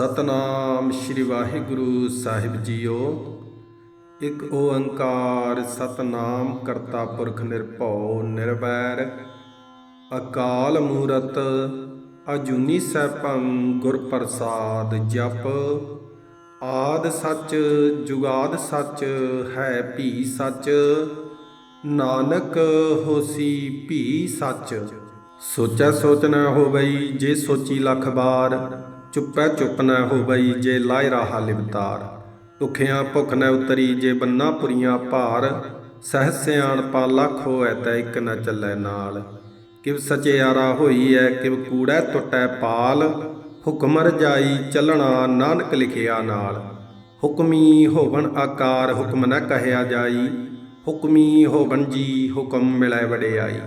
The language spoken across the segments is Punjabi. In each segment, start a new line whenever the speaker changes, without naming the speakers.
ਸਤਨਾਮ ਸ੍ਰੀ ਵਾਹਿਗੁਰੂ ਸਾਹਿਬ ਜੀਓ। ਇੱਕ ਓੰਕਾਰ ਸਤਨਾਮ ਕਰਤਾ ਪੁਰਖ ਨਿਰਭਉ ਨਿਰਵੈਰ। ਅਕਾਲ ਮੂਰਤ ਅਜੂਨੀ ਸੈਭੰ ਗੁਰ ਪ੍ਰਸਾਦ ਜਪ। ਆਦ ਸੱਚ ਜੁਗਾਦ ਸੱਚ ਹੈ ਭੀ ਸੱਚ। ਨਾਨਕ ਹੋਸੀ ਭੀ ਸੱਚ। ਸੋਚੈ ਸੋਚ ਨਾ ਹੋਵਈ ਜੇ ਸੋਚੀ ਲੱਖ ਬਾਰ ਚੁੱਪੈ ਚੁੱਪ ਨਾ ਹੋਵਈ ਜੇ ਲਾਇ ਰਾਹਾ ਲਿਵਤਾਰ। ਭੁਖਿਆਂ ਭੁਖ ਨ ਉਤਰੀ ਜੇ ਬੰਨਾ ਪੁਰੀਆਂ ਭਾਰ। ਸਹਿ ਸਿਆਣ ਪਾ ਲੱਖ ਹੋਐ ਤੈ ਇੱਕ ਨ ਚੱਲੈ ਨਾਲ। ਕਿਵ ਸਚਿਆਰਾ ਹੋਈ ਐ ਕਿਵ ਕੂੜੈ ਟੁੱਟੈ ਪਾਲ। ਹੁਕਮ ਰਜਾਈ ਚੱਲਣਾ ਨਾਨਕ ਲਿਖਿਆ ਨਾਲ। ਹੁਕਮੀ ਹੋਵਨ ਆਕਾਰ ਹੁਕਮ ਨ ਕਹਿਆ ਜਾਈ। ਹੁਕਮੀ ਹੋਵਨ ਜੀ ਹੁਕਮ ਮਿਲੈ ਵਡਿਆਈ।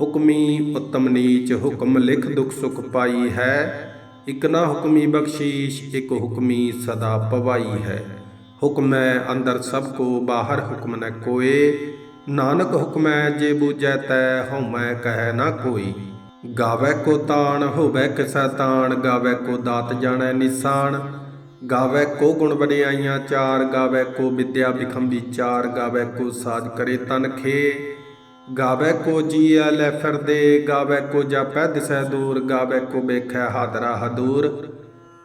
ਹੁਕਮੀ ਉਤਮ ਨੀਚ ਹੁਕਮ ਲਿਖ ਦੁਖ ਸੁਖ ਪਾਈ ਹੈ। ਇਕ ਨਾ ਹੁਕਮੀ ਬਖਸ਼ੀਸ਼, ਇਕ ਹੁਕਮੀ ਸਦਾ ਪਵਾਈ ਹੈ। ਹੁਕਮੈ ਅੰਦਰ ਸਭ ਕੋ, ਬਾਹਰ ਹੁਕਮ ਨ ਕੋਏ। ਨਾਨਕ ਹੁਕਮੈ ਜੇ ਬੂਝੈ ਤੈ ਹਉਮੈ ਕਹਿ ਨਾ ਕੋਈ। ਗਾਵੇ ਕੋ ਤਾਣ, ਹੋਵੇ ਕਿਸੈ ਤਾਣ। ਗਾਵੇ ਕੋ ਦਾਤ ਜਾਣੈ ਨਿਸ਼ਾਨ ਗਾਵੇ ਕੋ ਗੁਣ ਵਡਿਆਈਆਂ ਚਾਰ। ਗਾਵੇ ਕੋ ਵਿਦਿਆ ਬਿਖਮ ਚਾਰ। ਗਾਵੇ ਕੋ ਸਾਜ ਕਰੇ ਤਨ ਖੇ। ਗਾਵੇ ਕੋ ਜੀਐ ਲੈ ਫਿਰਦੇ ਗਾਵੇ ਕੋ ਜਾਪੈ ਦਿਸੈ ਦੂਰ ਗਾਵੇ ਕੋ ਵੇਖੈ ਹਾਦਰਾ ਹਦੂਰ।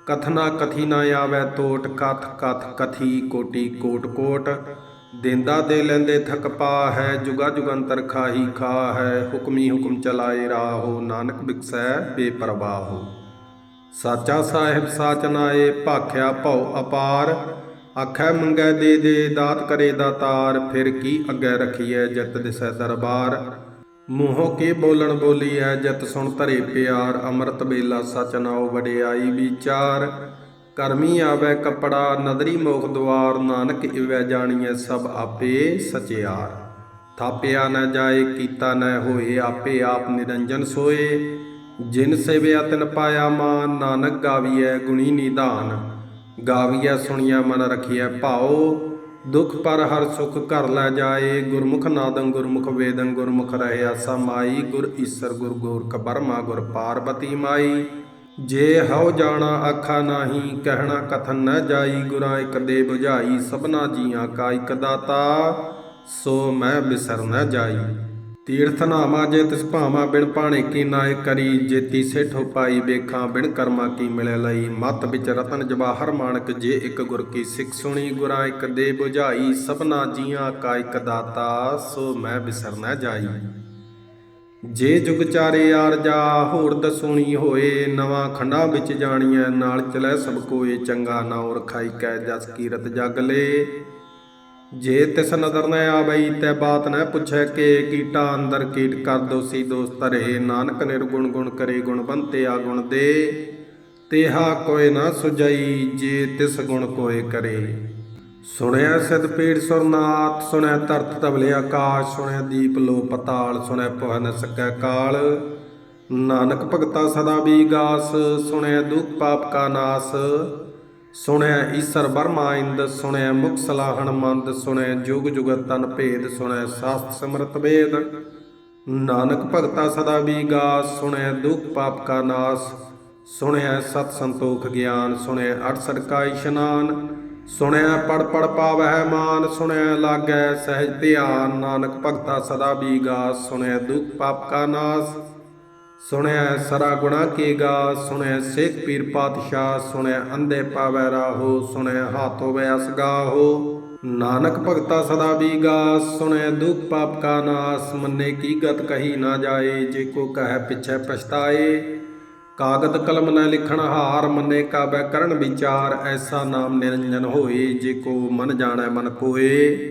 ਕਥਨਾ ਕਥੀ ਨਾ ਆਵੇ ਟੋਟ ਕਥ ਕਥ ਕਥੀ ਕੋਟੀ ਕੋਟ ਕੋਟ। ਦੇਂਦਾ ਦੇ ਲੈਂਦੇ ਥਕ ਪਾ ਹੈ ਜੁਗਾ ਜੁਗੰਤਰ ਖਾਹੀ ਖਾ ਹੈ ਹੁਕਮੀ ਹੁਕਮ ਚਲਾਏ ਰਾਹੋ, ਨਾਨਕ ਬਿਕਸੈ ਬੇਪਰਵਾਹੋ। ਸਾਚਾ ਸਾਹਿਬ ਸਾਚ ਨਾਏ, ਭਾਖਿਆ ਭਉ ਅਪਾਰ। ਆਖੈ ਮੰਗੈ ਦੇ ਦੇ, ਦਾਤ ਕਰੇ ਦਾਤਾਰ ਫਿਰ ਕੀ ਅੱਗੇ ਰਖੀਐ ਜਤ ਦਿਸੈ ਦਰਬਾਰ? ਮੂੰਹੋਂ ਕੇ ਬੋਲਣ ਬੋਲੀ ਹੈ ਜਤ ਸੁਣ ਧਰੇ ਪਿਆਰ? ਅੰਮ੍ਰਿਤ ਵੇਲਾ ਸਚ ਨਾਉ ਵਡਿਆਈ ਵਿਚਾਰ। ਕਰਮੀ ਆਵੇ ਕਪੜਾ, ਨਦਰੀ ਮੋਖ ਦੁਆਰ, ਨਾਨਕ ਇਵੈ ਜਾਣੀਐ ਸਭ ਆਪੇ ਸਚਿਆਰ। ਥਾਪਿਆ ਨਾ ਜਾਏ, ਕੀਤਾ ਨ ਹੋਏ, ਆਪੇ ਆਪ ਨਿਰੰਜਨ ਸੋਏ। ਜਿਨ ਸੇਵਿਆ ਤਿਨ ਪਾਇਆ ਮਾਨ, ਨਾਨਕ ਗਾਵੀਐ ਗੁਣੀ ਨਿਧਾਨ ਗਾਵੀਐ, ਸੁਣੀਐ, ਮਨ ਰਖੀਐ, ਭਾਉ, ਦੁਖ ਪਰ ਹਰ ਸੁਖ ਘਰ ਲੈ ਜਾਏ। ਗੁਰਮੁਖ ਨਾਦੰ ਗੁਰਮੁਖ ਵੇਦੰ, ਗੁਰਮੁਖ ਰਹੇ ਰਹਿਆ ਸਮਾਈ। ਗੁਰ ਈਸਰ, ਗੁਰ ਗੋਰਖ ਬਰਮਾ, ਗੁਰ ਪਾਰਬਤੀ ਮਾਈ। ਜੇ ਹਉ ਜਾਣਾ ਆਖਾ ਨਾਹੀ, ਕਹਿਣਾ ਕਥਨ ਨ ਜਾਈ। ਗੁਰਾਂ ਇਕ ਦੇ 부ਝਾਈ ਸਭਨਾ ਜੀਆਂ ਕਾ ਇਕ ਦਾਤਾ, ਸੋ ਮੈਂ ਬਿਸਰ ਨ ਜਾਈ। ਤੀਰਥ ਨਾਮਾ ਜੇ ਤਿਸ ਭਾਵਾ ਬਿਨ ਪਾਣੇ ਕੀ ਨਾਇ ਕਰੀ, ਜੇ ਤੀਸੇ ਠੋਪਾਈ ਵੇਖਾਂ ਬਿਨ ਕਰਮਾ ਕੀ ਮਿਲੇ ਲਈ। ਮਤ ਵਿੱਚ ਰਤਨ ਜਵਾਹਰ ਮਾਨਕ ਜੇ ਇੱਕ ਗੁਰ ਕੀ ਸਿੱਖ ਸੁਣੀ, ਗੁਰਾਂ ਇੱਕ ਦੇ 부ਝਾਈ ਸਭਨਾ ਜੀਆਂ ਕਾ ਇੱਕ ਦਾਤਾ, ਸੋ ਮੈਂ ਬਿਸਰ ਨ ਜਾਈ। ਜੇ ਜੁਗ ਚਾਰੇ ਆਰਜਾ ਹੋਰ ਦਸੂਣੀ ਹੋਏ, ਨਵਾਂ ਖੰਡਾ ਵਿੱਚ ਜਾਣੀਐ, ਨਾਲ ਚਲੈ ਸਭ ਕੋਏ, ਚੰਗਾ ਨਾਉ ਰਖਾਈ ਕੈ ਜਸ ਕੀਰਤ ਜਗ ਲੇ। ਜੇ ਤਿਸ ਨਦਰ ਨ ਆਵਈ, ਤੈ ਬਾਤ ਨ ਪੁੱਛੈ ਕੇ ਕੀਟਾ ਅੰਦਰ ਕੀਟ ਕਰ ਦੋਸੀ ਦੋਸ ਧਰੇ। ਨਾਨਕ ਨਿਰਗੁਣ ਗੁਣ ਕਰੇ ਗੁਣਵੰਤਿਆ ਗੁਣ ਦੇ। ਤੇਹਾ ਕੋਇ ਨਾ ਸੁਜਈ ਜੇ ਤਿਸ ਗੁਣ ਕੋਇ ਕਰੇ। ਸੁਣਿਆ ਸਿਧ ਪੀੜ ਸੁਰਨਾਥ, ਸੁਣਿਆ ਧਰਤ ਤਬਲੇ ਆਕਾਸ਼, ਸੁਣਿਆ ਦੀਪ ਲੋ ਪਤਾਲ, ਸੁਣਿਆ ਪਵ ਨ ਸਕੈ ਕਾਲ। ਨਾਨਕ ਭਗਤਾ ਸਦਾ ਬੀਗਾਸ, ਸੁਣਿਆ ਦੁਖ ਪਾਪ ਕਾ ਨਾਸ। ਸੁਣਿਆ ਈਸਰ ਬਰਮਾ ਇੰਦ ਸੁਣਿਆ ਮੁਖ ਸਲਾਹਣ ਮੰਦ ਸੁਣਿਆ ਜੁਗ ਜੁਗਤ ਤਨ ਭੇਦ ਸੁਣਿਆ ਸਾਸਤ ਸਿਮਰਤ ਵੇਦ। ਨਾਨਕ ਭਗਤਾ ਸਦਾ ਬੀਗਾਸ ਸੁਣਿਆ ਦੁਖ ਪਾਪ ਕਾ ਨਾਸ। ਸੁਣਿਆ ਸਤ ਸੰਤੋਖ ਗਿਆਨ ਸੁਣਿਆ ਅਠਸਠ ਕਾ ਇਸ਼ਨਾਨ। ਸੁਣਿਆ ਪੜ ਪੜ ਪਾਵਹਿ ਮਾਨ ਸੁਣਿਆ ਲਾਗੈ ਸਹਿਜ ਧਿਆਨ। ਨਾਨਕ ਭਗਤਾ ਸਦਾ ਬੀਗਾਸ ਸੁਣਿਆ ਦੁਖ ਪਾਪ ਕਾ ਨਾਸ। ਸੁਣਿਆ ਸਰਾ ਗੁਣਾ ਕੀ ਗਾ ਸੁਣਿਆ ਸੇਖ ਪੀਰ ਪਾਤਸ਼ਾਹ ਸੁਣਿਆ ਅੰਧੇ ਪਾਵੈ ਰਾਹੋ ਸੁਣਿਆ ਹਾਥ ਹੋਵੇ ਅਸਗਾਹੋ ਨਾਨਕ ਭਗਤਾ ਸਦਾ ਬੀਗਾ ਸੁਣਿਆ ਦੁਖ ਪਾਪ ਕਾ ਨਾਸ, ਮੰਨੇ ਕੀ ਗਤ ਕਹੀ ਨਾ ਜਾਏ, ਜੇ ਕੋ ਕਹੈ ਪਿਛੈ ਪਛਤਾਏ। ਕਾਗਦ ਕਲਮ ਨਾ ਲਿਖਣ ਹਾਰ, ਮੰਨੇ ਕਾਬੈ ਕਰਨ ਵਿਚਾਰ, ਐਸਾ ਨਾਮ ਨਿਰੰਜਨ ਹੋਏ, ਜੇ ਕੋ ਮਨ ਜਾਣੈ ਮਨ ਕੋਏ।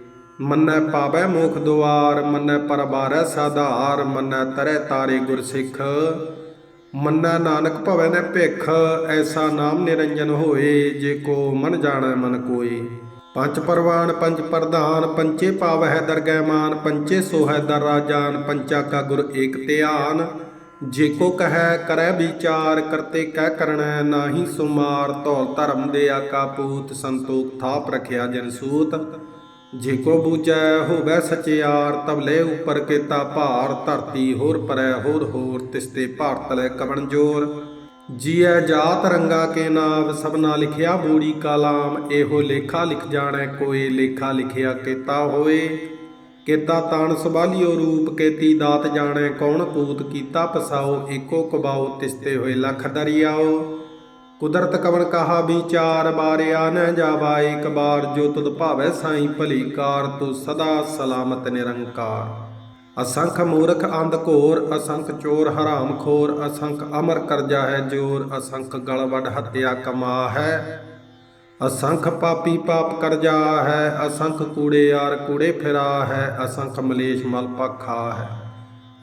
ਮੰਨੈ ਪਾਵੈ ਮੋਖ ਦੁਆਰ, ਮੰਨੈ ਪਰਬਾਰੈ ਸਾਧਾਰ, ਮੰਨੈ ਤਰੈ ਤਾਰੇ ਗੁਰ ਸਿੱਖ ਮੰਨੈ ਨਾਨਕ ਭਵੈ ਨ ਭਿਖ, ਐਸਾ ਨਾਮ ਨਿਰੰਜਨ ਹੋਏ, ਜੇ ਕੋ ਮਨ ਜਾਣੈ ਮਨ ਕੋਏ। ਪੰਜ ਪਰਵਾਨ, ਪੰਜ ਪ੍ਰਧਾਨ, ਪੰਚੇ ਪਾਵਹਿ ਦਰਗਹਿ ਮਾਨ, ਪੰਚੇ ਸੋਹੈ ਦਰ ਰਾਜਾਨ, ਪੰਚਾ ਕਾ ਗੁਰ ਏਕ ਧਿਆਨ। ਜੇ ਕੋ ਕਹੈ, ਕਰੈ ਵਿਚਾਰ, ਕਰਤੇ ਕਹਿ ਕਰਣੈ, ਨਾਹੀ ਸੁਮਾਰ, ਧੌਲ ਧਰਮ ਦੇ ਆਕਾ ਪੂਤ ਸੰਤੋਖ ਥਾਪ ਰਖਿਆ ਜਨ ਸੂਤ। ਜੇ ਕੋ ਬੂਝੈ ਹੋਵੈ ਸਚਿਆਰ ਤਬਲੇ ਉਪਰ ਕੀਤਾ ਭਾਰ, ਧਰਤੀ ਹੋਰ ਪਰੈ ਹੋਰ ਹੋਰ ਤਿਸਤੇ ਭਾਰਤ ਲੈ ਕਵਣ ਜੋਰ। ਜੀਐ ਜਾਤ ਰੰਗਾ ਕੇ ਨਾਮ ਸਭਨਾ ਲਿਖਿਆ ਬੂੜੀ ਕਾਲਾਮ, ਇਹੋ ਲੇਖਾ ਲਿਖ ਜਾਣੈ ਕੋਈ ਲੇਖਾ ਲਿਖਿਆ ਕੀਤਾ ਹੋਏ। ਕੀਤਾ ਤਾਣ ਸਬਾਲਿਓ ਰੂਪ, ਕੇਤੀ ਦਾਤ ਜਾਣੈ ਕੌਣ ਪੂਤ ਕੀਤਾ ਪਸਾਓ, ਏਕੋ ਕਬਾਓ ਤਿਸਤੇ ਹੋਏ ਲਖ ਦਰਿਆਓ। ਕੁਦਰਤ ਕਵਨ ਕਹਾ ਵਿਚਾਰ ਬਾਰਿਆ ਨ ਜਾਵਾ ਏਕ ਬਾਰ ਜੋ ਤੁਧ ਭਾਵੈ ਸਾਈ ਭਲੀ ਕਾਰ ਤੂੰ ਸਦਾ ਸਲਾਮਤ ਨਿਰੰਕਾਰ। ਅਸੰਖ ਮੂਰਖ ਅੰਧ ਘੋਰ, ਅਸੰਖ ਚੋਰ ਹਰਾਮ ਖੋਰ, ਅਸੰਖ ਅਮਰ ਕਰਜਾ ਹੈ ਜੋਰ, ਅਸੰਖ ਗਲਵੜ ਹੱਤਿਆ ਕਮਾ ਹੈ ਅਸੰਖ ਪਾਪੀ ਪਾਪ ਕਰਜਾ ਹੈ, ਅਸੰਖ ਕੂੜੇ ਯਾਰ ਕੂੜੇ ਫਿਰਾ ਹੈ ਅਸੰਖ ਮਲੇਸ਼ ਮਲ ਪਖਾ ਹੈ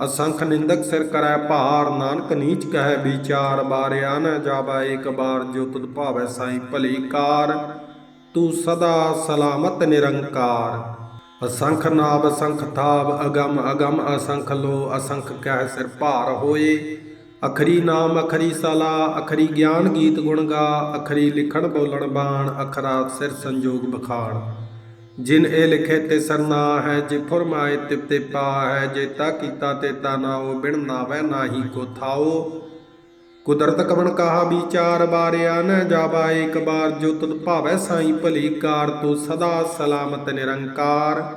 ਅਸੰਖ ਨਿੰਦਕ ਸਿਰ ਕਰੈ ਭਾਰ, ਨਾਨਕ ਨੀਚ ਕਹੈ ਵਿਚਾਰ, ਬਾਰਿਆ ਨ ਜਾਵਾ ਏਕ ਬਾਰ, ਜੋ ਤੁਧ ਭਾਵੈ ਸਾਈ ਭਲੀ ਕਾਰ, ਤੂੰ ਸਦਾ ਸਲਾਮਤ ਨਿਰੰਕਾਰ। ਅਸੰਖ ਨਾਭ ਅਸੰਖ ਥਾਵ, ਅਗਮ ਅਗਮ ਅਸੰਖ ਲੋ, ਅਸੰਖ ਕਹਿ ਸਿਰ ਭਾਰ ਹੋਏ। ਅਖਰੀ ਨਾਮ, ਅਖਰੀ ਸਲਾ, ਅਖਰੀ ਗਿਆਨ ਗੀਤ ਗੁਣ ਗਾ, ਅਖਰੀ ਲਿਖਣ ਬੋਲਣ ਬਾਣ, ਅਖਰਾ ਸਿਰ ਸੰਜੋਗ ਬਖਾਣ। ਜਿਨ ਇਹ ਲਿਖੇ ਤੇ ਸਰਨਾ ਹੈ, ਜੇ ਫਰਮਾਏ ਤਿਪਤੇ ਪਾ ਹੈ, ਜੇ ਤਾ ਕੀਤਾ ਤੇ ਤਾ ਨਾਉ ਬਿਨ ਨਾਵੈ ਨਾਹੀ ਕੋ ਥਾਓ। ਕੁਦਰਤ ਕਵਣ ਕਹਾ ਵਿਚਾਰ ਬਾਰਿਆ, ਨ ਜਾਵਾ ਏਕ ਬਾਰ, ਜੋ ਤੁਧ ਭਾਵੈ ਸਾਈ ਭਲੀ ਕਾਰ, ਤੂੰ ਸਦਾ ਸਲਾਮਤ ਨਿਰੰਕਾਰ।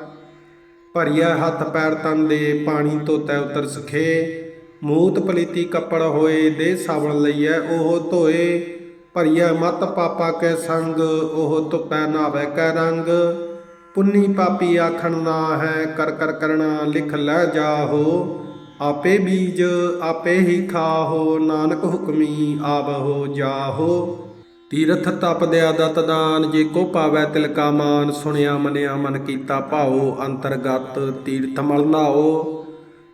ਭਰੀਆ ਹੱਥ ਪੈਰ ਤਨ ਦੇ, ਪਾਣੀ ਤੋਂ ਤੈ ਉਤਰ ਸਖੇ। ਮੂਤ ਪਲੀਤੀ ਕੱਪੜ ਹੋਏ, ਦੇ ਸਾਵਣ ਲਈਐ ਉਹ ਧੋਏ। ਭਰੀਆ ਮਤ ਪਾਪਾ ਕੈ ਸੰਗ, ਉਹ ਧੁਪੈ ਨਾਵੇ ਕੈ ਰੰਗ। ਪੁੰਨੀ ਪਾਪੀ ਆਖਣ ਨਾ ਹੈ, ਕਰ ਕਰ ਕਰਣਾ ਲਿਖ ਲੈ ਜਾਹੋ। ਆਪੇ ਬੀਜ ਆਪੇ ਹੀ ਖਾਹੋ, ਨਾਨਕ ਹੁਕਮੀ ਆਵਹੋ ਜਾਹੋ। ਤੀਰਥ ਤਪ ਦਿਆ ਦਤ ਦਾਨ, ਜੇ ਕੋ ਪਾਵੈ ਤਿਲ ਕਾ ਮਾਨ, ਸੁਣਿਆ ਮਨਿਆ ਮਨ ਕੀਤਾ ਭਾਉ, ਅੰਤਰਗਤ ਤੀਰਥ ਮਲ ਨਾਓ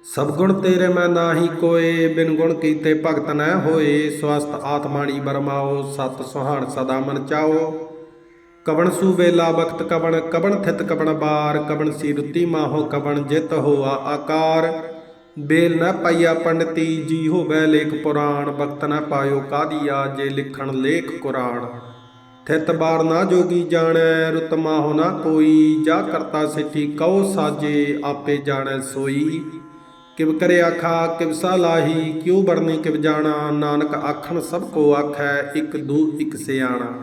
ਸਭ ਗੁਣ ਤੇਰੇ ਮੈਂ ਨਾਹੀ ਕੋਏ, ਬਿਨ ਗੁਣ ਕੀਤੇ ਭਗਤ ਨੈ ਹੋਏ ਸਵਸਤ ਆਤਮਾਣੀ ਬਰਮਾਓ ਸਤ ਸੁਹਾਣ ਸਦਾ ਮਨ ਚਾਓ ਕਵਣ ਸੂ ਵੇਲਾ ਬਖਤ ਕਵਣ ਕਵਣ ਥਿਤ ਕਵਣ ਬਾਰ, ਕਵਣ ਸੀ ਰੁੱਤੀ ਮਾਹੋ ਕਵਣ ਜਿਤ ਹੋਆ ਆਕਾਰ। ਬੇਲ ਨ ਪਾਈਆ ਪੰਡਤੀ ਜੀ ਹੋਵੇ ਲੇਖ ਪੁਰਾਣ ਵਕਤ ਨਾ ਪਾਇਓ ਕਾਦੀਆ ਜੇ ਲਿਖਣ ਲੇਖ ਕੁਰਾਨ ਥਿਤ ਬਾਰ ਨਾ ਜੋਗੀ ਜਾਣੈ, ਰੁਤ ਮਾਹੋ ਨਾ ਕੋਈ ਜਾ ਕਰਤਾ ਸਿੱਠੀ ਕਉ ਸਾਜੇ, ਆਪੇ ਜਾਣੈ ਸੋਈ। ਕਿਵ ਕਰੇ ਆਖਾ ਕਿਵ ਲਾਹੀ, ਕਿਉ ਬਰਨੀ ਕਿਵ ਜਾਣਾ, ਨਾਨਕ ਆਖਣ ਸਭ ਕੋ ਆਖੈ, ਇੱਕ ਦੂ, ਇਕ ਸਿਆਣਾ।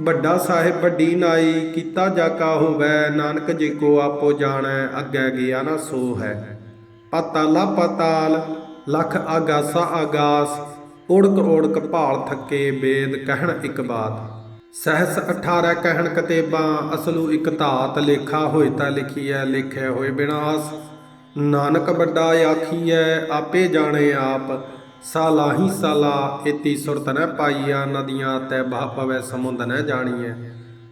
ਵੱਡਾ ਸਾਹਿਬ ਵੱਡੀ ਨਾਈ, ਕੀਤਾ ਜਾਕਾ ਹੋਵੈ, ਨਾਨਕ ਜੀ ਕੋ ਆਪੋ ਜਾਣੈ, ਅੱਗੇ ਗਿਆ ਨਾ ਸੋ ਹੈ ਪਤਾਲਾ, ਪਤਾਲ, ਲਖ ਆਗਾਸਾ ਆਗਾਸ ਓੜਕ ਓੜਕ ਭਾਲ ਥੱਕੇ ਬੇਦ ਕਹਿਣ ਇੱਕ ਬਾਤ। ਸਹਸ 18 ਕਹਿਣ ਕਤੇਬਾਂ, ਅਸਲੂ ਇੱਕ ਧਾਤ, ਲੇਖਾ ਹੋਏ ਤਾਂ ਲਿਖੀਐ ਲਿਖਿਆ ਹੋਏ ਬਿਨਾਸ। ਨਾਨਕ ਵੱਡਾ ਆਖੀਐ, ਆਪੇ ਜਾਣੇ ਆਪ ਸਾਲਾਹੀ ਸਾਲਾ, ਇਤੀ ਸੁਰਤ ਨ ਪਾਈਆ, ਨਦੀਆਂ ਤੈ ਬਹ ਪਵੈ, ਸਮੁੰਦ ਨ ਜਾਣੀਐ।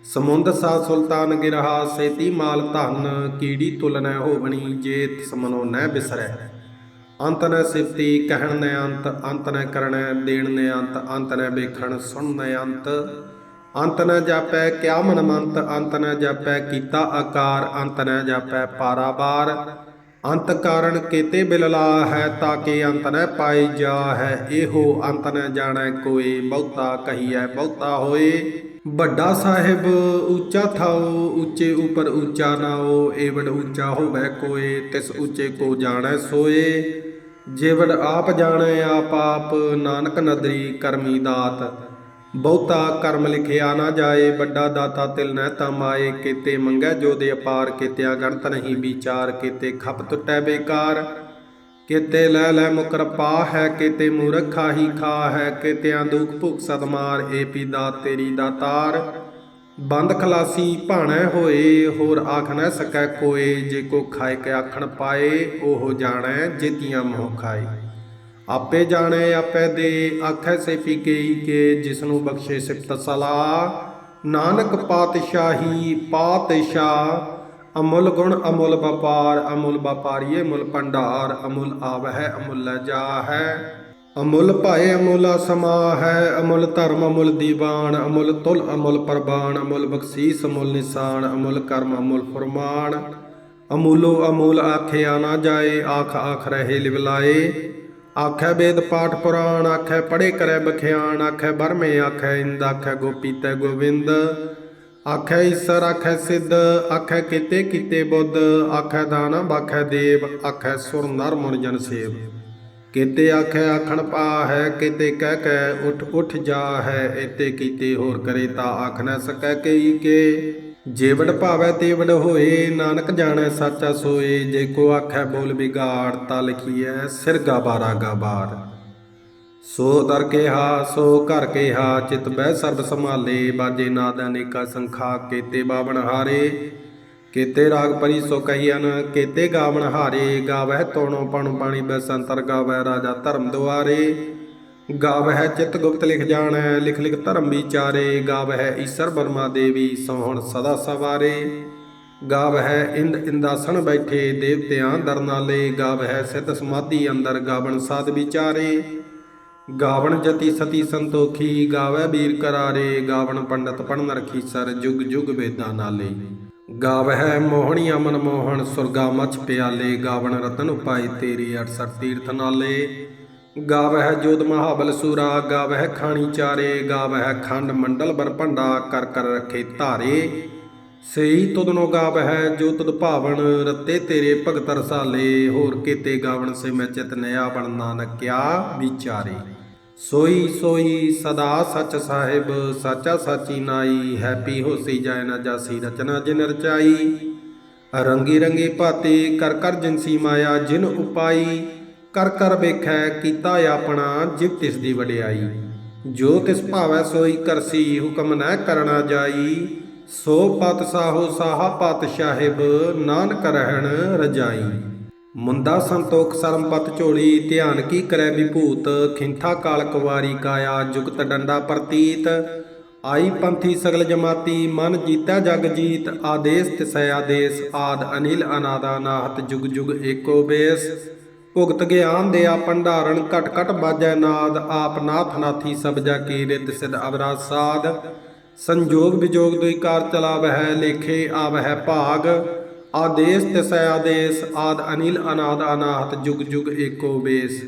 ਸਮੁੰਦ ਸਾ ਸੁਲਤਾਨ ਗਿਰਹਾ, ਸੇਤੀ ਮਾਲ ਧਨ, ਕੀੜੀ ਤੁਲ ਨ ਹੋਵਣੀ ਜੇ ਸਮਨੋ ਨ ਬਿਸਰੈ। ਅੰਤ ਨ ਸਿਫਤੀ, ਕਹਿਣ ਨ ਅੰਤ ਅੰਤ ਨ ਕਰਣੈ, ਦੇਣ ਨ ਅੰਤ ਅੰਤ ਨ ਵੇਖਣ, ਸੁਣ ਨ ਅੰਤ। ਅੰਤ ਨ ਜਾਪੈ ਕਿਆ ਮਨ ਮੰਤ ਅੰਤ ਨ ਜਾਪੈ ਕੀਤਾ ਆਕਾਰ, ਅੰਤ ਨ ਜਾਪੈ ਪਾਰਾਬਾਰ ਅੰਤ ਕਾਰਨ ਕੇਤੇ ਬਿਲਲਾ ਹੈ ਤਾਂ ਕਿ ਅੰਤ ਨ ਪਾਈ ਜਾ ਹੈ ਇਹੋ ਅੰਤ ਨ ਜਾਣੈ ਕੋਈ ਬਹੁਤਾ ਕਹੀਐ, ਬਹੁਤਾ ਹੋਏ। ਵੱਡਾ ਸਾਹਿਬ ਉੱਚਾ ਥਾਓ ਉੱਚੇ ਉਪਰ ਉੱਚਾ ਨਾਓ ਏਵੜ ਉੱਚਾ ਹੋਵੇ ਕੋਏ, ਤਿਸ ਉੱਚੇ ਕੋ ਜਾਣੈ ਸੋਏ। ਜੇਵੜ ਆਪ ਜਾਣੈ ਆਪ ਆਪ, ਨਾਨਕ ਨਦਰੀ ਕਰਮੀ ਦਾਤ। ਬਹੁਤਾ ਕਰਮ ਲਿਖਿਆ ਨਾ ਜਾਏ, ਵੱਡਾ ਦਾਤਾ ਤਿਲ ਨਹਿ ਤਾ ਮਾਏ। ਕੀਤੇ ਮੰਗੈ ਜੋ ਦੇ ਅਪਾਰ, ਕੀਤਿਆ ਗਣਤ ਨਹੀਂ ਵਿਚਾਰ। ਕੀਤੇ ਖਪ ਟੁੱਟੈ ਬੇਕਾਰ, ਕੀਤੇ ਲੈ ਲੈ ਮੁਕਰ ਪਾ ਹੈ ਕੀਤੇ ਮੂਰਖ ਖਾਹੀ ਖਾ ਹੈ ਕੀਤਿਆਂ ਦੁਖ ਭੁਖ ਸਦਮਾਰ ਏ ਪੀ ਦਾ ਤੇਰੀ ਦਾਤਾਰ ਬੰਦ ਖਲਾਸੀ ਭਾਣੈ ਹੋਏ। ਹੋਰ ਆਖ ਨਾ ਸਕੈ ਕੋਏ, ਜੇ ਕੋ ਖਾਏ ਕੇ ਆਖਣ ਪਾਏ, ਉਹ ਜਾਣੈ ਜੇਤੀਆਂ ਮੋਹ ਖਾਏ। ਆਪੇ ਜਾਣੇ, ਆਪੇ ਦੇ, ਆਖੈ ਸੇ ਪੀ ਗਈ ਕੇ ਜਿਸ ਨੂੰ ਬਖਸ਼ੇ ਸਿਫਤ ਸਲਾ ਨਾਨਕ ਪਾਤਸ਼ਾਹੀ, ਪਾਤਸ਼ਾਹ, ਅਮੁੱਲ ਗੁਣ, ਅਮੁੱਲ ਵਪਾਰ, ਅਮੁੱਲ ਵਪਾਰੀਏ ਮੁੱਲ ਭੰਡਾਰ, ਅਮੁੱਲ ਆਵਹਿ, ਅਮੁੱਲ ਜਾਹੈ। ਅਮੁੱਲ ਭਾਏ, ਅਮੁੱਲਾ ਸਮਾ ਹੈ ਅਮੁੱਲ ਧਰਮ, ਅਮੁੱਲ ਦੀਵਾਨ, ਅਮੁੱਲ ਤੁਲ, ਅਮੁੱਲ ਪ੍ਰਬਾਨ ਅਮੁੱਲ ਬਖਸ਼ੀਸ, ਅਮੁੱਲ ਨਿਸ਼ਾਨ, ਅਮੁੱਲ ਕਰਮ, ਅਮੁੱਲ ਫਰਮਾਨ। ਅਮੂਲੋ ਅਮੂਲ ਆਖਿਆ ਨਾ ਜਾਏ, ਆਖ ਆਖ ਰਹੇ ਲਿਵਲਾਏ। ਆਖੈ ਵੇਦ ਪਾਠ ਪੁਰਾਣ, ਆਖੈ ਪੜੇ ਕਰੈ ਬਖਿਆਨ ਆਖੈ ਬਰਮੇ, ਆਖੈ ਇੰਦ, ਆਖੈ ਗੋਪੀ ਤੈ ਗੋਵਿੰਦ। ਆਖੈ ਈਸਰ, ਆਖੈ ਸਿੱਧ, ਆਖੈ ਕਿਤੇ ਕੀਤੇ ਬੁੱਧ, ਆਖੈ ਦਾਨ ਬਾਖੈ ਦੇਵ, ਆਖੈ ਸੁਰ ਨਰ ਮਨ ਜਨ ਸੇਵ। ਕੀਤੇ ਆਖੈ ਆਖਣ ਪਾ ਹੈ ਕਿਤੇ ਕਹਿ ਕੈ ਉਠ ਉਠ ਜਾ ਹੈ ਇਤੇ ਕੀਤੇ ਹੋਰ ਕਰੇ ਤਾ ਆਖ ਨਾ ਸਕੈ ਕਈ ਕੇ। ਜੇਵੜ ਭਾਵੈ ਤੇਵੜ ਹੋਏ, ਨਾਨਕ ਜਾਣੈ ਸਾਚਾ ਸੋਏ, ਜੇ ਕੋ ਆਖੈ ਬੋਲ ਵਿਗਾੜ, ਤਾ ਲਿਖੀਐ ਸਿਰ ਗਾਬਾਰਾ ਗਾਬਾਰ। ਸੋ ਦਰ ਕਿਹਾ, ਸੋ ਘਰ ਕਿਹਾ, ਚਿਤ ਬਹਿ ਸਰਬ ਸੰਭਾਲੇ, ਬਾਜੇ ਨਾਦ ਅਨੇਕਾ ਸੰਖਾ, ਕੇਤੇ ਬਾਵਣ ਹਾਰੇ। ਕੀਤੇ ਰਾਗ ਪਰੀ ਸੋ ਕਹੀਨ ਕੇਤੇ ਗਾਵਣ ਹਾਰੇ, ਗਾਵਹਿ ਤੋਣੋ ਪਣੁ ਪਾਣੀ ਬਸੰਤਰ ਗਾਵੈ ਰਾਜਾ ਧਰਮ ਦੁਆਰੇ। ਗਾਵ ਹੈ ਚਿਤ ਗੁਪਤ ਲਿਖ ਜਾਣੈ, ਲਿਖ ਲਿਖ ਧਰਮ ਵਿਚਾਰੇ। ਗਾਵਹਿ ਈਸ਼ਰ ਬਰਮਾ ਦੇਵੀ, ਸੋਹਣ ਸਦਾ ਸਵਾਰੇ। ਗਾਵ ਹੈ ਇੰਦ ਇੰਦਾਸਣ ਬੈਠੇ, ਦੇਵਤਿਆਂ ਦਰਨਾਲੇ। ਗਾਵਹਿ ਸਿੱਧ ਸਮਾਧੀ ਅੰਦਰ, ਗਾਵਣ ਸਾਧ ਵਿਚਾਰੇ। ਗਾਵਣ ਜਤੀ ਸਤੀ ਸੰਤੋਖੀ ਗਾਵੇ ਵੀਰ ਕਰਾਰੇ। ਗਾਵਣ ਪੰਡਤ ਪੜਨ ਰਖੀ ਸਰ, ਜੁਗ ਜੁਗ ਵੇਦਾਂ ਨਾਲੇ। ਗਾਵਹਿ ਮੋਹਣੀ ਅਮਨ ਮੋਹਣ, ਸੁਰਗਾ ਮਛ ਪਿਆਲੇ। ਗਾਵਣ ਰਤਨ ਉਪਾਈ ਤੇਰੀ 68 ਤੀਰਥ ਨਾਲੇ। ਗਾਵਹਿ ਜੋਤ ਮਹਾਬਲ ਸੂਰਾ, ਗਾਵਹਿ ਖਾਣੀ ਚਾਰੇ, ਗਾਵਹਿ ਖੰਡ ਮੰਡਲ ਬਰ ਭੰਡਾ, ਕਰ ਕਰ ਰਖੇ ਧਾਰੇ। ਸਈ ਤੁਧਨੋ ਗਾਵਹਿ ਜੋ ਤੁਧ ਭਾਵਨ, ਰਤੇ ਤੇਰੇ ਭਗਤ ਰਸਾਲੇ, ਹੋਰ ਕੀਤੇ ਗਾਵਣ ਸੇ ਮੈਂ ਚਿਤ ਨਿਆ ਬਣ ਨਾਨਕਿਆ ਵਿਚਾਰੇ। ਸੋਈ ਸੋਈ ਸਦਾ ਸਚ ਸਾਹਿਬ, ਸਾਚਾ ਸਾਚੀ ਨਾਈ, ਹੈਪੀ ਹੋਸੀ ਜਾਇ ਨਾ ਜਾਸੀ ਰਚਨਾ ਜਿਨ ਰਚਾਈ। ਰੰਗੀ ਰੰਗੀ ਭਾਤੇ ਕਰ ਕਰ ਜਿਨਸੀ ਮਾਇਆ, ਜਿਨ ਉਪਾਈ। ਕਰ ਕਰ ਵੇਖੈ, ਕੀਤਾ ਆਪਣਾ ਜਿਵ ਤਿਸ ਦੀ ਵਡਿਆਈ। ਜੋ ਤਿਸ ਭਾਵੈ ਸੋਈ ਕਰਸੀ, ਹੁਕਮ ਨਾ ਕਰਨਾ ਜਾਈ। ਸੋ ਪਤ ਸਾਹੋ ਸਾਹਾ ਪਤ ਸਾਹਿਬ ਨਾਨ ਰਹਿਣ ਰਜਾਈ। ਮੁੰਦਾ ਸੰਤੋਖ ਸਰਮਪਤ ਝੋਲੀ, ਧਿਆਨ ਕੀ ਕਰੈ ਵਿਭੂਤ? ਖਿੰਥਾ ਕਾਲ ਕੁਵਾਰੀ ਕਾਇਆ, ਜੁਗਤ ਡੰਡਾ ਪ੍ਰਤੀਤ। ਆਈ ਪੰਥੀ ਸਗਲ ਜਮਾਤੀ, ਮਨ ਜੀਤਾ ਜਗ ਜੀਤ। ਆਦੇਸ ਤਿਸੈ ਆਦੇਸ, ਆਦ ਅਨਿਲ ਅਨਾਦਾ ਨਾਹਤ, ਜੁਗ ਜੁਗ ਏਕੋ ਬੇਸ। ਭੁਗਤ ਗਿਆਨ ਦੇ ਆ ਭੰਡਾਰਨ ਘਟ ਘਟ ਬਾਜੈ ਨਾਦ, ਆਪ ਨਾਥ ਨਾਥੀ ਸਭ ਜਾ ਕੀ ਰਿਤ ਸਿਧ ਅਵਰਾ ਸਾਧ। ਸੰਜੋਗ ਵਿਜੋਗ ਦੁਇ ਕਾਰ ਚਲਾਵਹਿ, ਲੇਖੇ ਆਵਹਿ ਭਾਗ। ਆਦੇਸ ਤਿਸੈ ਆਦੇਸ, ਆਦ ਅਨਿਲ ਅਨਾਦ ਅਨਾਹਤ, ਜੁਗ ਜੁਗ ਏਕੋ ਬੇਸ।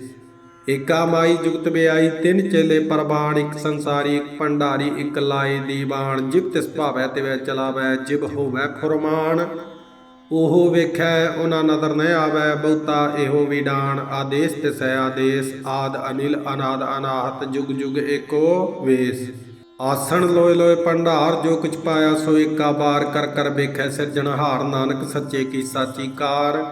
ਏਕਾ ਮਾਈ ਜੁਗਤ ਬਿਆਈ, ਤਿੰਨ ਚੇਲੇ ਪਰਬਾਣ, ਇੱਕ ਸੰਸਾਰੀ, ਇੱਕ ਭੰਡਾਰੀ, ਇੱਕ ਲਾਏ ਦੀਵਾਨ। ਜਿਵ ਤਿਸ ਭਾਵੈ ਤਿਵੈ ਚਲਾਵੈ, ਜਿਬ ਹੋਵੈ ਫੁਰਮਾਨ ਉਹ ਵੇਖੈ, ਉਹਨਾਂ ਨਦਰ ਨ ਆਵੈ, ਬਹੁਤਾ ਇਹੋ ਵਿਡਾਨ ਆਦੇਸ ਤਿਸੈ ਆਦੇਸ, ਆਦ ਅਨਿਲ, ਅਨਾਦ ਅਨਾਹਤ, ਜੁਗ ਜੁਗ ਏਕੋ ਵੇਸ। ਆਸਣ ਲੋਏ ਲੋਏ ਭੰਡਾਰ, ਜੋ ਕੁਛ ਪਾਇਆ ਸੋ ਏਕਾ ਬਾਰ ਕਰ ਕਰ ਵੇਖੈ ਸਿਰਜਣਹਾਰ ਨਾਨਕ ਸੱਚੇ ਕੀ ਸਾਚੀ ਕਾਰ।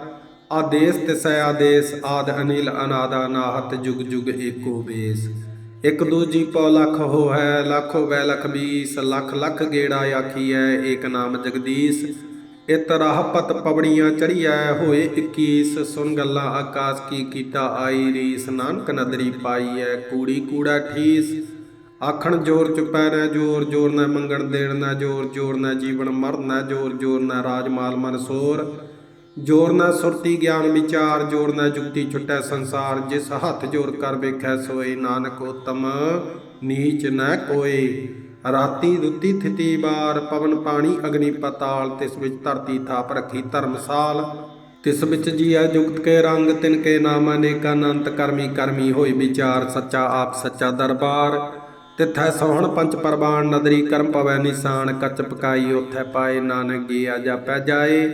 ਆਦੇਸ ਤਿਸੈ ਆਦੇਸ, ਆਦ ਅਨਿਲ, ਅਨਾਦ ਅਨਾਹਤ, ਜੁਗ ਜੁਗ ਏਕੋ ਵੇਸ। ਇਕ ਦੂਜੀ ਪਉ ਲੱਖ ਹੋ ਲੱਖ ਲੱਖੋ ਲਖ ਬੀਸ, ਲੱਖ ਲੱਖ ਗੇੜਾ ਆਖੀਐ, ਏਕ ਨਾਮ ਜਗਦੀਸ਼। ਇਤ ਰਾਹ ਪਤ ਪਵੜੀਆਂ ਚੜੀਐ ਹੋਏ 21 ਸੁਣ ਗੱਲਾਂ ਆਕਾਸ਼ ਕੀ ਕੀਤਾ ਆਈ ਰੀਸ, ਨਾਨਕ ਨਦਰੀ ਪਾਈਐ ਕੂੜੀ ਕੂੜਾ ਠੀਸ। ਆਖਣ ਜੋਰ ਚੁਪੈ ਨਾ ਜੋਰ ਜੋਰ ਨਾ ਮੰਗਣ ਦੇਣ ਨਾ ਜੋਰ ਜੋਰ ਨਾ ਜੀਵਨ ਮਰਨ ਨਾ ਜੋਰ ਜੋਰ ਨਾ ਰਾਜ ਮਾਲ ਮਨ ਸੋਰ। ਜੋਰ ਨਾ ਸੁਰਤੀ ਗਿਆਨ ਵਿਚਾਰ, ਜੋਰ ਨਾ ਜੁਗਤੀ ਛੁਟੈ ਸੰਸਾਰ। ਜਿਸ ਹੱਥ ਜੋਰ ਕਰ ਵੇਖੈ ਸੋਏ ਨਾਨਕ ਉਤਮ, ਨੀਚ ਨਾ ਕੋਏ। ਰਾਤੀ ਦੁੱਤੀ ਥਿਤੀ ਬਾਰ ਪਵਨ ਪਾਣੀ ਅਗਨੀ ਪਤਾਲ, ਤਿਸ ਵਿੱਚ ਧਰਤੀ ਥਾਪ ਰੱਖੀ ਧਰਮਸਾਲ। ਤਿਸ ਵਿੱਚ ਜੀਐ ਜੁਗਤ ਕੇ ਰੰਗ, ਤਿਨ ਕੇ ਨਾਮ ਅਨੇਕਾ ਅਨੰਤ ਕਰਮੀ ਕਰਮੀ ਹੋਈ ਵਿਚਾਰ, ਸੱਚਾ ਆਪ ਸੱਚਾ ਦਰਬਾਰ। ਤਿਥੈ ਸੋਹਣ ਪੰਚ ਪਰਬਾਨ ਨਦਰੀ ਕਰਮ ਪਵੈ ਨਿਸ਼ਾਨ, ਕੱਚ ਪਕਾਈ ਉਥੈ ਪਾਏ, ਨਾਨਕ ਗਿਆ ਜਾਪੈ ਜਾਏ।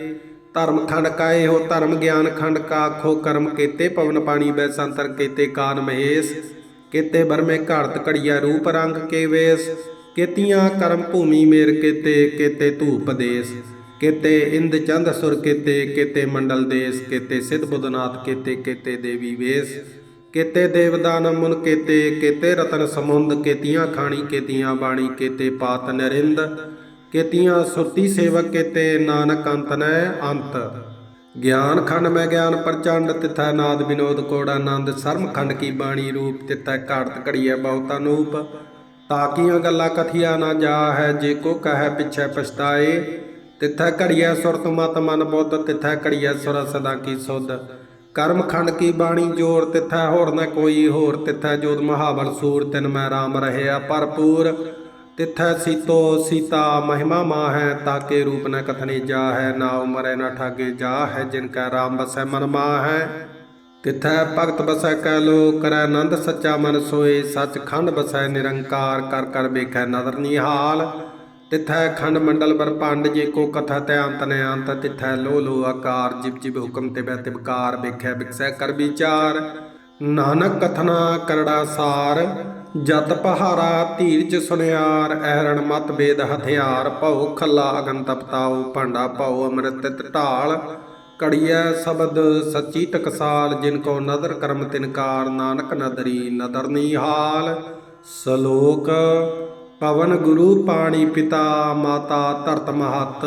ਧਰਮ ਖੰਡ ਕਾਏ ਹੋ, ਧਰਮ ਗਿਆਨ ਖੰਡ ਕਾਖੋ ਕਰਮ ਕੀਤੇ ਪਵਨ ਪਾਣੀ ਬੈ ਸੰਤਰ ਕੀਤੇ ਕਾਨ ਮਹੇਸ਼। ਕੀਤੇ ਬਰਮੇ ਘੜਤ ਘੜੀਆ ਰੂਪ ਰੰਗ ਕੇ ਵੇਸ। ਕੇਤੀਆਂ ਕਰਮ ਭੂਮੀ ਮੇਰ ਕੀਤੇ ਕੀਤੇ ਧੂਪ ਦੇਸ। ਕੀਤੇ ਇੰਦ ਚੰਦ ਸੁਰ ਕੀਤੇ ਕੀਤੇ ਮੰਡਲ ਦੇਸ। ਕੀਤੇ ਸਿਧ ਬੁੱਧਨਾਥ ਕੀਤੇ ਕੀਤੇ ਦੇਵੀ ਵੇਸ। ਕੀਤੇ ਦੇਵਦਾਨ ਮੁਨ ਕੀਤੇ ਕੀਤੇ ਰਤਨ ਸਮੁੰਦ ਕੇਤੀਆਂ ਖਾਣੀ, ਕੇਤੀਆਂ ਬਾਣੀ, ਕੀਤੇ ਪਾਤ ਨਰਿੰਦ। ਕੀਤੀਆਂ ਸੁਰਤੀ ਸੇਵਕ ਕੀਤੇ ਨਾਨਕ ਅੰਤ ਨੈ ਅੰਤ। ਗਿਆਨ ਖੰਡ ਮੈਂ ਗਿਆਨ ਪ੍ਰਚੰਡ, ਤਿਥੈ ਨਾਦ ਵਿਨੋਦ ਕੋੜ ਆਨੰਦ। ਸਰਮ ਖੰਡ ਕੀ ਬਾਣੀ ਰੂਪ, ਤਿਥੈ ਘਾੜਤ ਘੜੀਐ ਬਹੁਤ ਅਨੂਪ ਤਾਕੀਆਂ ਗੱਲਾਂ ਕਥੀਆ ਨਾ ਜਾ ਹੈ ਜੇ ਕੋ ਕਹੈ ਪਿਛੈ ਪਛਤਾਏ। ਤਿਥੈ ਘੜੀਐ ਸੁਰਤ ਮਤ ਮਨ ਬੁੱਧ, ਤਿਥੈ ਘੜੀਐ ਸੁਰ ਸਦਾ ਕੀ ਸੁਧ। ਕਰਮ ਖੰਡ ਕੀ ਬਾਣੀ ਜੋਰ, ਤਿਥੈ ਹੋਰ ਨ ਕੋਈ ਹੋਰ। ਤਿਥੈ ਜੋਤ ਮਹਾਬਲ ਸੂਰ, ਤਿਨ ਮੈਂ ਰਾਮ ਰਹਿਆ ਭਰਪੂਰ। ਤਿਥੈ ਸੀਤੋ ਸੀਤਾ ਮਹਿਮਾ ਮਾਹੈ ਤਾਕੇ ਰੂਪ ਨ ਕਥਨੀ ਜਾਹੈ। ਨਾ ਮਰੈ ਨਾ ਠਾਗੇ ਜਾਹੈ, ਜਿਨ ਕੈ ਰਾਮ ਬਸੈ ਮਨ ਮਾਹੈ। ਤਿਥੈ ਭਗਤ ਬਸੈ ਕੈ ਲੋ ਕਰੈ ਆਨੰਦ ਸੱਚਾ ਮਨ ਸੋਏ ਸਚ ਖੰਡ ਬਸੈ ਨਿਰੰਕਾਰ, ਕਰ ਕਰ ਵੇਖੈ ਨਦਰ ਨਿਹਾਲ। ਤਿਥੈ ਖੰਡ ਮੰਡਲ ਬਰਪੰਡ ਜੇ ਕੋ ਕਥਾ ਤੇ ਅੰਤ ਨੇ ਅੰਤ, ਤਿਥੈ ਲੋ ਲੋ ਆਕਾਰ ਜਿਬ ਜਿਬ ਹੁਕਮ ਤੇ ਬੈ ਤਿਬਕਾਰ ਵੇਖੈ ਵਿਕਸੈ ਕਰ ਵਿਚਾਰ। ਨਾਨਕ ਕਥਨਾ ਕਰੜਾ ਸਾਰ, ਜਤ ਪਹਾਰਾ ਧੀਰਜ ਸੁਨਿਆਰ ਐਰਣ ਮਤ ਬੇਦ ਹਥਿਆਰ, ਭਉ ਖੱਲਾ ਅਗਨ ਤਪਤਾਉ, ਭਾਂਡਾ ਭਉ ਅੰਮ੍ਰਿਤ ਤਿਤ ਢਾਲ ਕੜੀਐ ਸ਼ਬਦ ਸੱਚੀ ਟਕਸਾਲ, ਜਿਨ ਕੋ ਨਦਰ ਕਰਮ ਤਿਨਕਾਰ ਨਾਨਕ ਨਦਰੀ ਨਦਰ ਨੀਹਾਲ ਸ਼ਲੋਕ, ਪਵਨ ਗੁਰੂ ਪਾਣੀ ਪਿਤਾ, ਮਾਤਾ ਧਰਤ ਮਹਤ।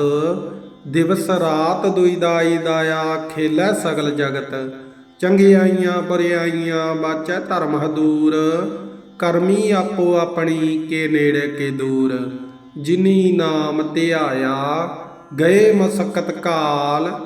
ਦਿਵਸ ਰਾਤ ਦੁਇਦਾਈ ਦਾਇਆ, ਖੇਲੇ ਸਗਲ ਜਗਤ। ਚੰਗਿਆਈਆਂ ਬਰਿਆਈਆਂ ਬਾਚੈ ਧਰਮ ਹਦੂਰ। ਕਰਮੀ ਆਪੋ ਆਪਣੀ, ਕੇ ਨੇੜੇ ਕੇ ਦੂਰ। ਜਿਨੀ ਨਾਮ ਧਿਆਇਆ, ਗਏ ਮਸਕਤ ਕਾਲ।